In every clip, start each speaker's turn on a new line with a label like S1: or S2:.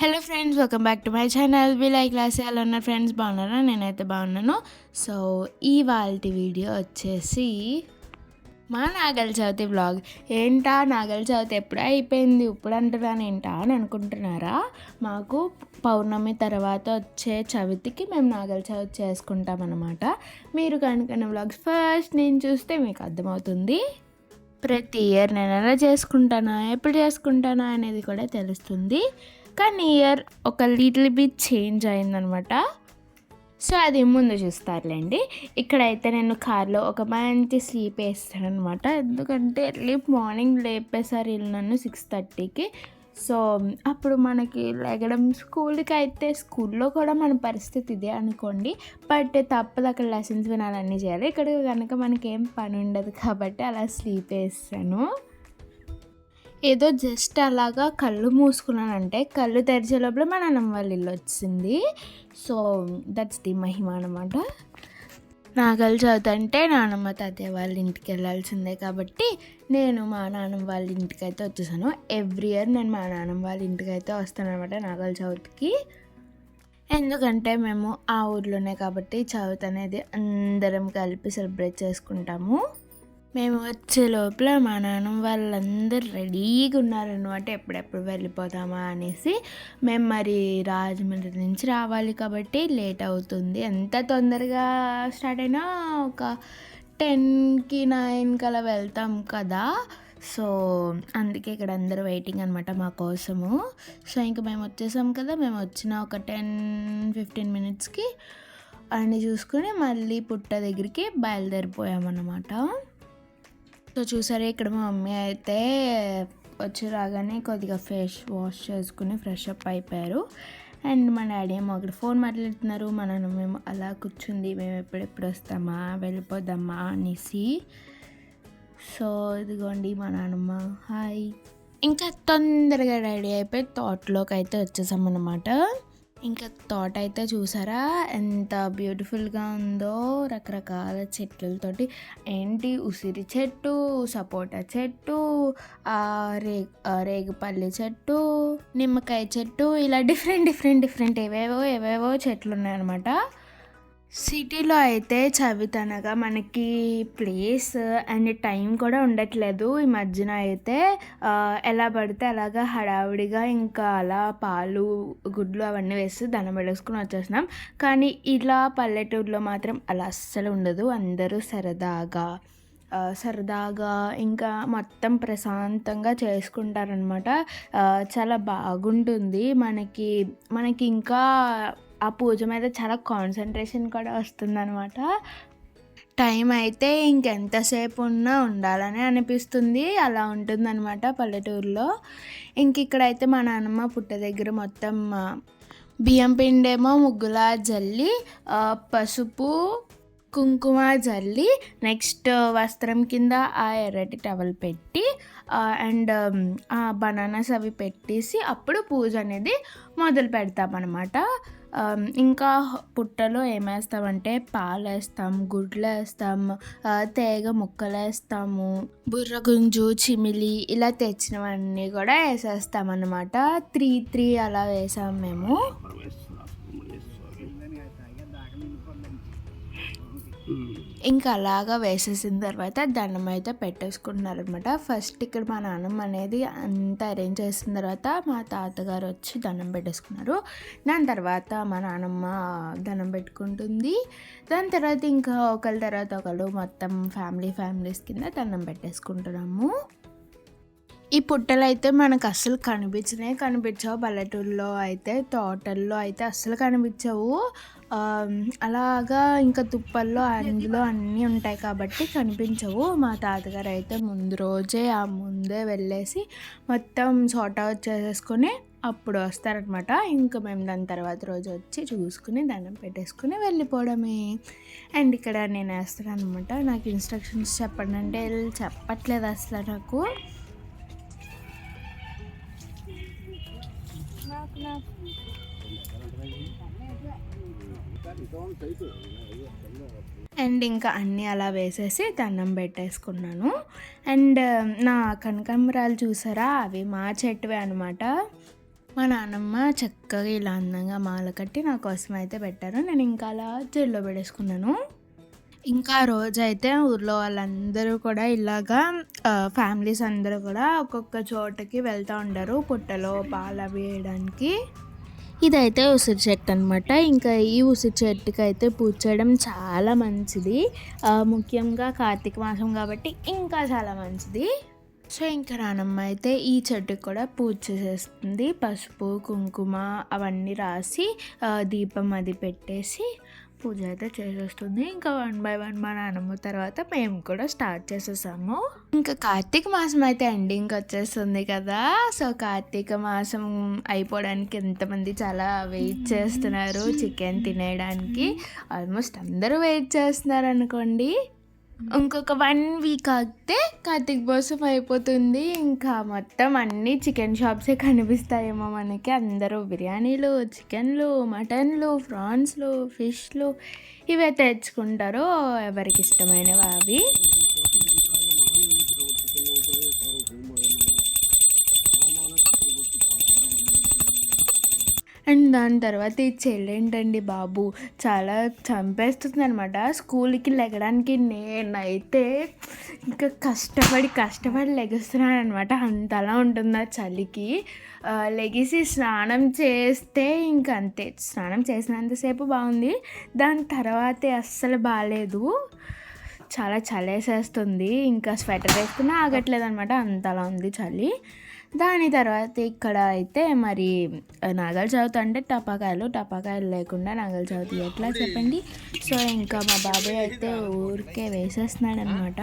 S1: Hello friends welcome back to my channel be like class ఎలా ఉన్నారు friends బాగున్నారా? నేనైతే బాగున్నాను. సో ఈ వాళ్ళ వీడియో వచ్చేసి మా నాగల చవితి బ్లాగ్ ఏంటా? నాగల చవితి ఎప్పుడు అయిపోయింది? ఇప్పుడు అంటున్నాను ఏంటా అని అనుకుంటున్నారా? మాకు పౌర్ణమి తర్వాత వచ్చే చవితికి మేము నాగల చవితి చేసుకుంటాం అనమాట మీరు కనుక బ్లాగ్స్ ఫస్ట్ నేను చూస్తే మీకు అర్థమవుతుంది. ప్రతి ఇయర్ నేను ఎలా చేసుకుంటానా? ఎప్పుడు చేసుకుంటానా అనేది కూడా తెలుస్తుంది. కానీ ఇయర్ ఒక లిటిల్ బిట్ చేంజ్ అయిందనమాట. సో అది ముందు చూస్తారులేండి. ఇక్కడైతే నేను కార్లో ఒక మంచి స్లీప్ వేస్తాను అనమాట ఎందుకంటే ఎర్లీ మార్నింగ్ లేపేసారు వీళ్ళు నన్ను సిక్స్ థర్టీకి సో అప్పుడు మనకి లెగడం స్కూల్కి అయితే స్కూల్లో కూడా మన పరిస్థితి ఇదే అనుకోండి. బట్ తప్పదు అక్కడ లెసన్స్ వినాలన్నీ చేయాలి. ఇక్కడ కనుక మనకి ఏం పని ఉండదు కాబట్టి అలా స్లీప్ వేస్తాను. ఏదో జస్ట్ అలాగా కళ్ళు మూసుకున్నానంటే కళ్ళు తెరిచే లోపల మా నాన్నమ్మ వాళ్ళ ఇల్లు వచ్చింది. సో దట్స్ ది మహిమ అనమాట నాగలు చదువుతుంటే నానమ్మ తాతయ్య వాళ్ళ ఇంటికి వెళ్ళాల్సిందే కాబట్టి నేను మా నాన్నమ్మ వాళ్ళ ఇంటికి అయితే వచ్చేసాను. ఎవ్రీ ఇయర్ నేను మా నాన్నమ్మ వాళ్ళ ఇంటికి అయితే వస్తాను అనమాట నాగల చవితికి. ఎందుకంటే మేము ఆ ఊర్లోనే కాబట్టి చవితి అనేది అందరం కలిపి సెలబ్రేట్ చేసుకుంటాము. మేము వచ్చే లోపల మా నాన్న వాళ్ళందరూ రెడీగా ఉన్నారనమాట ఎప్పుడెప్పుడు వెళ్ళిపోతామా అనేసి. మేము మరి రాజమండ్రి నుంచి రావాలి కాబట్టి లేట్ అవుతుంది. ఎంత తొందరగా స్టార్ట్ అయినా ఒక టెన్కి నైన్కి అలా వెళ్తాం కదా. సో అందుకే ఇక్కడ అందరూ వెయిటింగ్ అనమాట మా కోసము. సో ఇంకా మేము వచ్చేసాం కదా మేము వచ్చిన ఒక టెన్ ఫిఫ్టీన్ మినిట్స్కి అన్నీ చూసుకుని మళ్ళీ పుట్ట దగ్గరికి బయలుదేరిపోయామన్నమాట. సో చూసారా ఇక్కడ మా మమ్మీ అయితే వచ్చి రాగానే కొద్దిగా ఫేస్ వాష్ చేసుకుని ఫ్రెష్ అప్ అయిపోయారు. అండ్ మా డాడీ ఏమో అక్కడ ఫోన్ మాట్లాడుతున్నారు మా నాన్న మేము అలా కూర్చుంది మేము ఎప్పుడెప్పుడు వస్తామా వెళ్ళిపోదామా అనేసి. సో ఇదిగోండి మా నాన్నమ్మ హాయ్. ఇంకా తొందరగా రెడీ అయిపోయి తోటలోకి అయితే వచ్చేసామన్నమాట. ఇంకా తోట అయితే చూసారా? ఎంత బ్యూటిఫుల్గా ఉందో రకరకాల చెట్లతోటి. ఏంటి? ఉసిరి చెట్టు సపోటా చెట్టు రే రేగుపల్లి చెట్టు నిమ్మకాయ చెట్టు ఇలా డిఫరెంట్ డిఫరెంట్ డిఫరెంట్ ఏవేవో ఏవేవో చెట్లు ఉన్నాయన్నమాట సిటీలో అయితే చవితనగా మనకి ప్లేస్ అండ్ టైం కూడా ఉండట్లేదు. ఈ మధ్యన అయితే ఎలా పడితే అలాగా హడావిడిగా ఇంకా అలా పాలు గుడ్లు అవన్నీ వేసి దండం పెట్టేసుకుని వచ్చేస్తున్నాం కానీ ఇలా పల్లెటూరులో మాత్రం అలా అస్సలు ఉండదు. అందరూ సరదాగా సరదాగా ఇంకా మొత్తం ప్రశాంతంగా చేసుకుంటారనమాట చాలా బాగుంటుంది. మనకి మనకి ఇంకా ఆ పూజ మీద చాలా కాన్సన్ట్రేషన్ కూడా వస్తుందనమాట టైం అయితే ఇంకెంతసేపు ఉన్నా ఉండాలని అనిపిస్తుంది. అలా ఉంటుందన్నమాట పల్లెటూరులో. ఇంక ఇక్కడైతే మా నాన్నమ్మ పుట్ట దగ్గర మొత్తం బియ్యం పిండేమో ముగ్గులా జల్లి పసుపు కుంకుమ జల్లి నెక్స్ట్ వస్త్రం కింద ఆ ఎర్రటి టవల్ పెట్టి అండ్ ఆ బనానాస్ అవి పెట్టేసి అప్పుడు పూజ అనేది మొదలు పెడతామన్నమాట. ఇంకా పుట్టలో ఏమేస్తామంటే పాలు వేస్తాం గుడ్లు వేస్తాం తేగ ముక్కలు వేస్తాము బుర్రగుంజు చిమిలి ఇలా తెచ్చినవన్నీ కూడా వేసేస్తాం అన్నమాట త్రీ త్రీ అలా వేసాం మేము. ఇంకా అలాగా వేసేసిన తర్వాత దండం అయితే పెట్టేసుకుంటున్నారు అనమాట ఫస్ట్ ఇక్కడ మా నాన్నమ్మ అనేది అంతా అరేంజ్ చేసిన తర్వాత మా తాతగారు వచ్చి దండం పెట్టేసుకున్నారు. దాని తర్వాత మా నాన్నమ్మ దండం పెట్టుకుంటుంది. దాని తర్వాత ఇంకా ఒకళ్ళ తర్వాత ఒకళ్ళు మొత్తం ఫ్యామిలీ ఫ్యామిలీస్ కింద దండం పెట్టేసుకుంటున్నాము. ఈ పుట్టలు అయితే మనకు అస్సలు కనిపించినాయి కనిపించవు. పల్లెటూరులో అయితే తోటల్లో అయితే అస్సలు కనిపించవు. అలాగా ఇంకా తుప్పల్లో అందులో అన్నీ ఉంటాయి కాబట్టి కనిపించవు. మా తాతగారు అయితే ముందు రోజే ఆ ముందే వెళ్ళేసి మొత్తం సార్ట్ అవుట్ చేసేసుకొని అప్పుడు వస్తారనమాట ఇంకా మేము దాని తర్వాత రోజు వచ్చి చూసుకుని దండం పెట్టేసుకుని వెళ్ళిపోవడమే. అండ్ ఇక్కడ నేను వేస్తాను అనమాట నాకు ఇన్స్ట్రక్షన్స్ చెప్పండి అంటే చెప్పట్లేదు అసలు నాకు. అండ్ ఇంకా అన్నీ అలా వేసేసి దండం పెట్టేసుకున్నాను. అండ్ నా కనకాంబరాలు చూసారా? అవి మా చెట్టువే అనమాట మా నాన్నమ్మ చక్కగా ఇలా అందంగా మాల కట్టి నా కోసం అయితే పెట్టారు. నేను ఇంకా అలా జైల్లో పెట్టేసుకున్నాను ఇంకా రోజైతే ఊర్లో వాళ్ళందరూ కూడా ఇలాగా ఫ్యామిలీస్ అందరూ కూడా ఒక్కొక్క చోటకి వెళ్తూ ఉంటారు. పుట్టలో పాలు అవి వేయడానికి. ఇదైతే ఉసిరి చెట్టు అనమాట ఇంకా ఈ ఉసిరి చెట్టుకి అయితే పూజ చేయడం చాలా మంచిది. ముఖ్యంగా కార్తీక మాసం కాబట్టి ఇంకా చాలా మంచిది. సో ఇంకా రానమ్మ అయితే ఈ చెట్టుకి కూడా పూజ చేసేస్తుంది. పసుపు కుంకుమ అవన్నీ రాసి దీపం అది పెట్టేసి పూజ అయితే చేసేస్తుంది. ఇంకా వన్ బై వన్ మా నాన్నమ్మ తర్వాత మేము కూడా స్టార్ట్ చేసేసాము. ఇంకా కార్తీక మాసం అయితే ఎండింగ్ వచ్చేస్తుంది కదా. సో కార్తీక మాసం అయిపోవడానికి ఎంతమంది చాలా వెయిట్ చేస్తున్నారు చికెన్ తినేయడానికి. ఆల్మోస్ట్ అందరూ వెయిట్ చేస్తున్నారు అనుకోండి. ఇంకొక వన్ వీక్ ఆగితే కార్తీక్ మాసం అయిపోతుంది. ఇంకా మొత్తం అన్ని చికెన్ షాప్సే కనిపిస్తాయేమో మనకి. అందరూ బిర్యానీలు చికెన్లు మటన్లు ప్రాన్స్లు ఫిష్లు ఇవే తెచ్చుకుంటారు ఎవరికి ఇష్టమైనవి అవి. అండ్ దాని తర్వాత ఈ చెల్లి ఏంటండి బాబు. చాలా చంపేస్తుంది అనమాట స్కూల్కి లెగడానికి నేనైతే ఇంకా కష్టపడి కష్టపడి లెగుస్తున్నాను అనమాట అంతలా ఉంటుంది ఆ చలికి లెగిసి స్నానం చేస్తే ఇంక అంతే స్నానం చేసినంతసేపు బాగుంది. దాని తర్వాతే అస్సలు బాగాలేదు చాలా చలేసేస్తుంది. ఇంకా స్వెటర్ వేసుకున్నా ఆగట్లేదు అనమాట అంతలా ఉంది చలి. దాని తర్వాత ఇక్కడ అయితే మరి నాగల చవితి అంటే టపాకాయలు టపాకాయలు లేకుండా నాగల చవితి ఎట్లా చెప్పండి? సో ఇంకా మా బాబాయ్ అయితే ఊరికే వేసేస్తున్నాడు అనమాట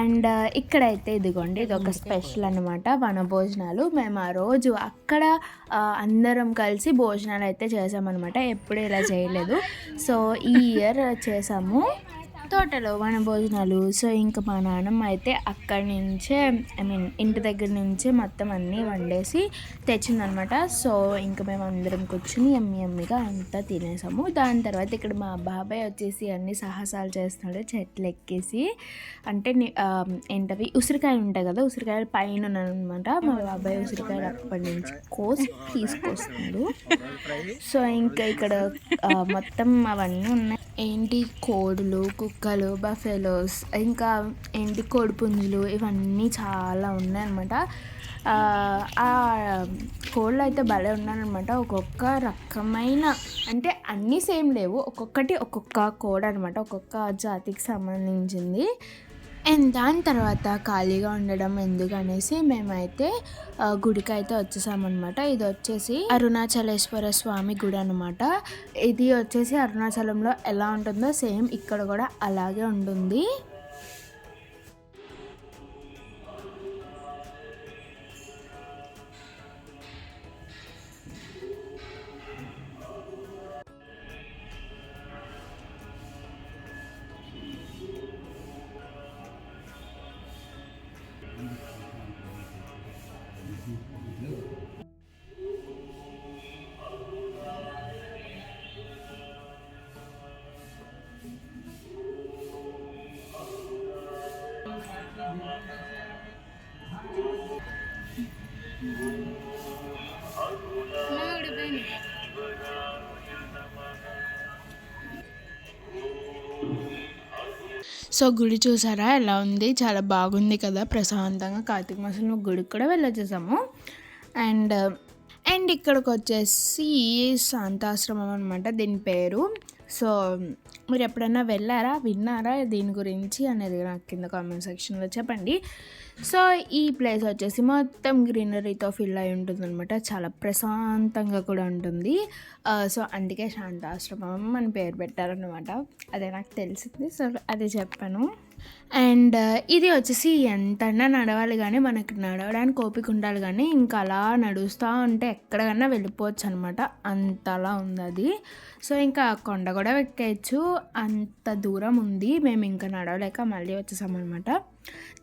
S1: అండ్ ఇక్కడైతే ఇదిగోండి ఇది ఒక స్పెషల్ అనమాట వనభోజనాలు. మేము ఆ రోజు అక్కడ అందరం కలిసి భోజనాలు అయితే చేసామన్నమాట. ఎప్పుడు ఇలా చేయలేదు. సో ఈ ఇయర్ చేసాము. తోటలో వన భోజనాలు. సో ఇంకా మా నాన్నమ్మ అయితే అక్కడి నుంచే ఐ మీన్ ఇంటి దగ్గర నుంచే మొత్తం అన్నీ వండేసి తెచ్చిందనమాట సో ఇంకా మేము అందరం కూర్చుని ఎమ్మి ఎమ్మిగా అంతా తినేసాము. దాని తర్వాత ఇక్కడ మా బాబాయ్ వచ్చేసి అన్ని సాహసాలు చేస్తున్నాడు. చెట్లు ఎక్కేసి అంటే ఏంటవి? ఉసిరికాయలు ఉంటాయి కదా ఉసిరికాయలు పైన అనమాట మా బాబాయ్ ఉసిరికాయలు అప్పటి నుంచి కోసి తీసుకొస్తున్నాడు. సో ఇంకా ఇక్కడ మొత్తం అవన్నీ ఉన్నాయి. ఏంటి? కోడులు కుక్కలు బఫెలోస్ ఇంకా ఏంటి కోడిపుంజులు ఇవన్నీ చాలా ఉన్నాయన్నమాట. ఆ, ఆ కోళ్ళు అయితే భలే ఉన్నానమాట ఒక్కొక్క రకమైన అంటే అన్నీ సేమ్ లేవు. ఒక్కొక్కటి ఒక్కొక్క కోడ్ అనమాట ఒక్కొక్క జాతికి సంబంధించింది. అండ్ దాని తర్వాత ఖాళీగా ఉండడం ఎందుకనేసి మేమైతే గుడికి అయితే వచ్చేసామన్నమాట. ఇది వచ్చేసి అరుణాచలేశ్వర స్వామి గుడి అనమాట ఇది వచ్చేసి అరుణాచలంలో ఎలా ఉంటుందో సేమ్ ఇక్కడ కూడా అలాగే ఉంటుంది. సో గుడి చూసారా? ఎలా ఉంది? చాలా బాగుంది కదా ప్రశాంతంగా. కార్తీక మాసంలో గుడికి కూడా వెళ్ళొచ్చేసాము. అండ్ అండ్ ఇక్కడికి వచ్చేసి శాంతాశ్రమం అనమాట దీని పేరు. సో మీరు ఎప్పుడైనా వెళ్ళారా విన్నారా దీని గురించి అనేది నాకు కింద కామెంట్ సెక్షన్లో చెప్పండి. సో ఈ ప్లేస్ వచ్చేసి మొత్తం గ్రీనరీతో ఫిల్ అయి ఉంటుంది అనమాట చాలా ప్రశాంతంగా కూడా ఉంటుంది. సో అందుకే శాంతాశ్రమం అని పేరు పెట్టారనమాట అదే నాకు తెలిసింది. సో అదే చెప్పాను. అండ్ ఇది వచ్చేసి ఎంతైనా నడవాలి కానీ మనకి నడవడానికి ఓపిక ఉండాలి కానీ ఇంకా అలా నడుస్తూ ఉంటే ఎక్కడికన్నా వెళ్ళిపోవచ్చు అనమాట అంతలా ఉంది అది సో ఇంకా కొండ కూడా ఎక్కేయచ్చు అంత దూరం ఉంది. మేము ఇంకా నడవలేక మళ్ళీ వచ్చేసామన్నమాట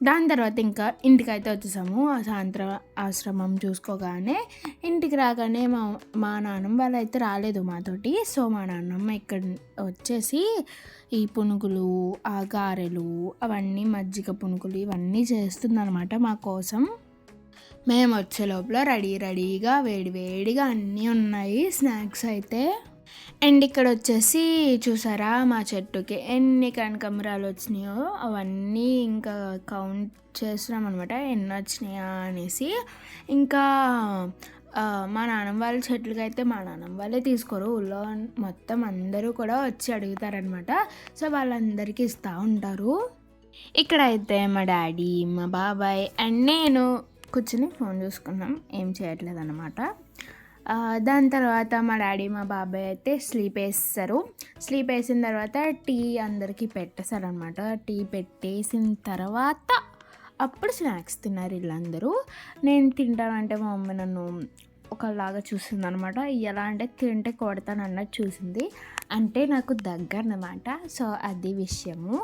S1: దాని తర్వాత ఇంకా ఇంటికైతే వచ్చేసాము. ఆ సాయంత్రం ఆశ్రమం చూసుకోగానే ఇంటికి రాగానే మా మా నాన్నమ్మ వాళ్ళు అయితే రాలేదు మాతోటి. సో మా నాన్నమ్మ ఇక్కడ వచ్చేసి ఈ పునుగులు ఆ గారెలు అవన్నీ మజ్జిగ పునుకులు ఇవన్నీ చేస్తుందనమాట మా కోసం. మేము వచ్చే లోపల రెడీ రెడీగా వేడి వేడిగా అన్నీ ఉన్నాయి స్నాక్స్ అయితే. అండ్ ఇక్కడ వచ్చేసి చూసారా మా చెట్టుకి ఎన్ని కనకమరాలు వచ్చినాయో అవన్నీ ఇంకా కౌంట్ చేస్తున్నాం అనమాట ఎన్ని వచ్చినాయా అనేసి. ఇంకా మా నాన్నమ్మ వాళ్ళ చెట్లకి అయితే మా నాన్నమ్మ వాళ్ళే తీసుకోరు. ఊళ్ళో మొత్తం అందరూ కూడా వచ్చి అడుగుతారనమాట సో వాళ్ళందరికీ ఇస్తూ ఉంటారు. ఇక్కడ అయితే మా డాడీ మా బాబాయ్ అండ్ నేను కూర్చుని ఫోన్ చూసుకున్నాం. ఏం చేయట్లేదు అనమాట దాని తర్వాత మా డాడీ మా బాబాయ్ అయితే స్లీప్ వేస్తారు. స్లీప్ వేసిన తర్వాత టీ అందరికీ పెట్టేశారనమాట టీ పెట్టేసిన తర్వాత అప్పుడు స్నాక్స్ తిన్నారు వీళ్ళందరూ. నేను తింటానంటే మా మమ్మీ నన్ను ఒకలాగా చూసింది అనమాట ఎలా అంటే తింటే కొడతాను అన్నట్టు చూసింది. అంటే నాకు దగ్గర అనమాట సో అది విషయము.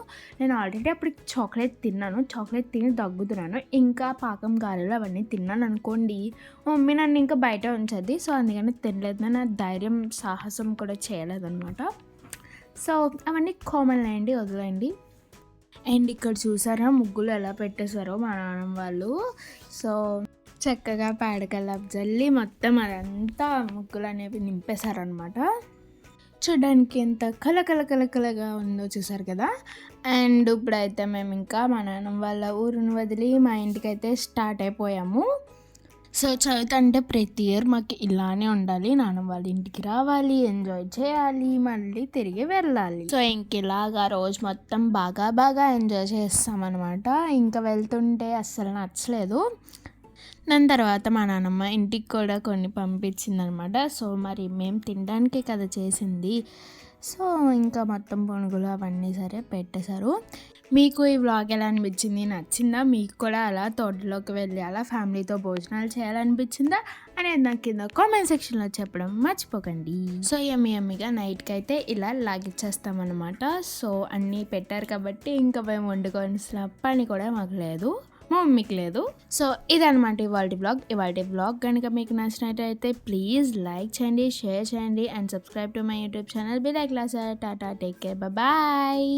S1: నేను ఆల్రెడీ అప్పుడు చాక్లెట్ తిన్నాను. చాక్లెట్ తిని దగ్గుతున్నాను. ఇంకా పాకం గారెలు అవన్నీ తిన్నాను అనుకోండి. మమ్మీ నన్ను ఇంకా బయట ఉంచద్ది సో అందుకని తినలేదు. నా ధైర్యం సాహసం కూడా చేయలేదన్నమాట సో అవన్నీ కామన్ అండి. వదిలేండి అండ్ ఇక్కడ చూసారా ముగ్గులు ఎలా పెట్టేశారో మా నాన్నమ్మ వాళ్ళు. సో చక్కగా పేడకల్లా జల్లి మొత్తం అదంతా ముగ్గులు అనేవి నింపేశారనమాట చూడడానికి ఎంత కల కల కల కలగా ఉందో చూసారు కదా? అండ్ ఇప్పుడైతే మేము ఇంకా మా నాన్నమ్మ వాళ్ళ ఊరిని వదిలి మా ఇంటికైతే స్టార్ట్ అయిపోయాము. సో చవితి అంటే ప్రతి ఇయర్ మాకు ఇలానే ఉండాలి. నాన్నమ్మ వాళ్ళ ఇంటికి రావాలి ఎంజాయ్ చేయాలి మళ్ళీ తిరిగి వెళ్ళాలి. సో ఇంక ఇలాగా రోజు మొత్తం బాగా బాగా ఎంజాయ్ చేస్తామన్నమాట. ఇంకా వెళ్తుంటే అస్సలు నచ్చలేదు. దాని తర్వాత మా నాన్నమ్మ ఇంటికి కూడా కొన్ని పంపించిందనమాట. సో మరి మేము తినడానికే కదా చేసింది. సో ఇంకా మొత్తం పునుగులు అవన్నీ సరే పెట్టేశారు. మీకు ఈ వ్లాగ్ ఎలా అనిపించింది? నచ్చిందా? మీకు కూడా అలా తోటలోకి వెళ్ళి అలా ఫ్యామిలీతో భోజనాలు చేయాలనిపించిందా? అనేది నాకు కింద కామెంట్ సెక్షన్లో చెప్పడం మర్చిపోకండి. సో ఎమ్మి ఎమ్మిగా నైట్కి అయితే ఇలా లాగిచ్చేస్తామన్నమాట. సో అన్నీ పెట్టారు కాబట్టి ఇంకా మేము వండుకోవాల్సిన పని కూడా మాకు లేదు. మా మమ్మీకి లేదు. సో ఇదనమాట ఇవాళ బ్లాగ్ ఇవాళ బ్లాగ్ కనుక మీకు నచ్చినట్టయితే ప్లీజ్ లైక్ చేయండి షేర్ చేయండి and subscribe to my YouTube channel bill class tata take care bye